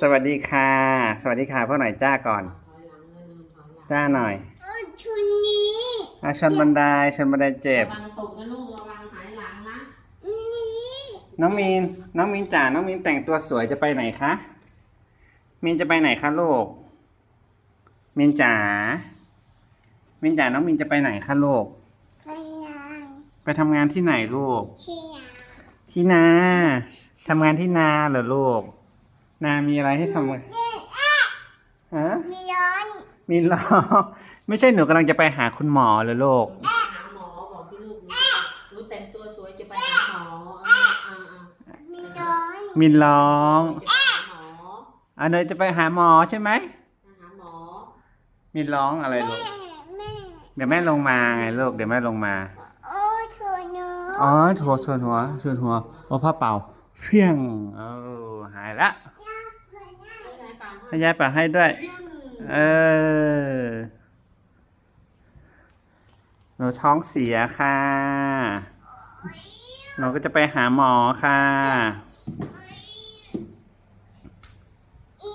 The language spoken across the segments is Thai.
สวัสดีค่ะ สวัสดีค่ะพ่อหน่อยจ้าก่อนถอยหลังเลยลืมถอยหลังจ้าหน่อยเออชุดนี้อาชนบันไดชนบันไดเจ็บ ระวังตกนะลูกระวังหายหลังนะนี้น้องมีน น้องมีนจ๋า น้องมีนแต่งตัวสวยจะไปไหนคะ มีนจะไปไหนคะลูก มีนจ๋า มีนจ๋า น้องมีนจะไปไหนคะลูก พยางไปทำงานที่ไหนลูกชีนาที่นาทำงานที่นาเหรอลูก นามีอะไรให้ทำฮะมีร้อนมีล้อไม่ใช่หนูกำลังจะไปหาคุณหมอเหรอลูกหนูจะไปหาหมอบอกที่ลูกหนูหนูแต่งตัวสวยจะไปหาหมอเออเออเออมีร้อนมีร้องจะไปหาหมออะเนยจะไปหาหมอใช่ไหมไปหาหมอมีร้องอะไรลูกแม่เดี๋ยวแม่ลงมาไงลูกเดี๋ยวแม่ลงมา โอ้ชุดหนูอ๋อถั่วชวนหัวชวนหัวโอ้พ่อเป่าเพี้ยงเออหายละ ให้ยายฟังให้ยายเป่าให้ด้วยเพี้ยงเออ หนูท้องเสียค่ะหนูก็จะไปหาหมอค่ะ อี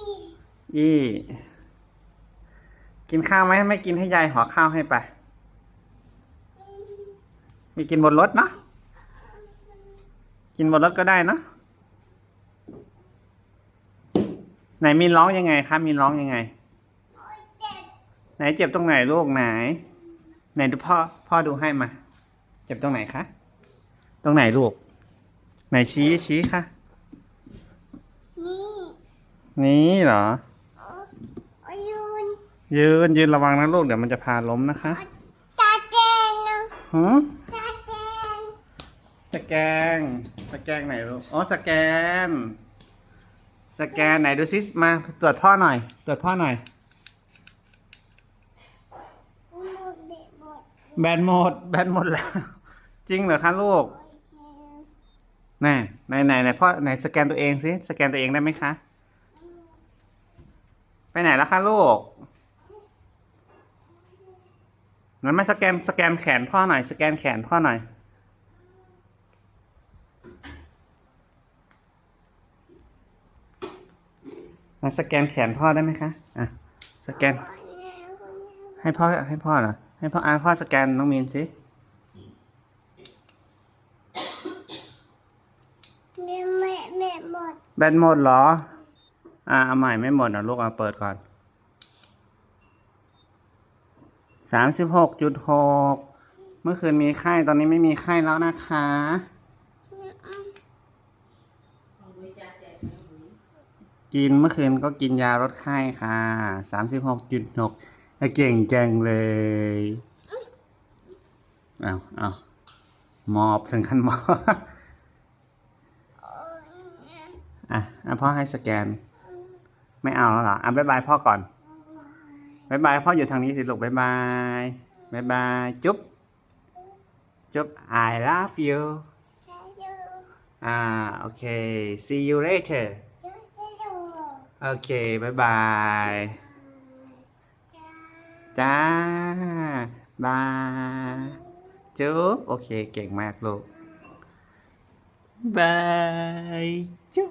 ยี่กินข้าวไหมไม่กินให้ยายห่อข้าวให้ไปมีกินบนรถเนาะ กินบนรถก็ได้เนาะ ไหนมีร้องยังไงคะมีร้องยังไงเจ็บไหนเจ็บตรงไหนลูกไหน ไหนดูพ่อพ่อดูให้มา เจ็บตรงไหนคะตรงไหนลูก ไหนชี้ชี้ค่ะนี่นี่เหรอโอ้ยืนยืนยืนระวังนะลูกเดี๋ยวมันจะพาล้มนะคะตาแดงนะหืมตาแดงสแกนสแกนไหนลูกอ๋อสแกน สแกนไหนดูซิมาตรวจพ่อหน่อย ตรวจพ่อหน่อยหมดเด็ดหมดแบนหมด แบนหมดแล้ว จริงเหรอคะลูกโอเคไหนไหนไหนไหนพ่อไหนสแกนตัวเองสิสแกนตัวเองได้ไหมคะ ไปไหนแล้วคะลูกงั้นมาสแกนสแกนแขนพ่อหน่อย สแกนแขนพ่อหน่อย สแกนแขนพ่อได้ไหมคะ อะ สแกน ให้พ่อให้พ่อเหรอ ให้พ่ออะพ่อสแกนน้องมีนสิแม่แม่แม่หมดแบตหมดเหรอ อ่าเอาใหม่ไม่หมดนะลูกเอาเปิดก่อนสามสิบหกจุดหกเมื่อคืนมีไข้ตอนนี้ไม่มีไข้แล้วนะคะ เอาไว้จ้าแจกนะหนู กินเมื่อคืนก็กินยาลดไข้ค่ะสามสิบหกจุดหกเก่งจังเลยเอาเอาหมอบถึงขั้นหมอบอะอะพ่อให้สแกน ไม่เอาแล้วเหรออะบ๊ายบายพ่อก่อนบ๊ายบายพ่ออยู่ทางนี้สิลูกบ๊ายบายบ๊ายบายจุ๊บจุ๊บ I love you อ่าโอเค see you later โอเคบายบายจ้าบายจุ๊บโอเคเก่งมากลูกบายจุ๊บ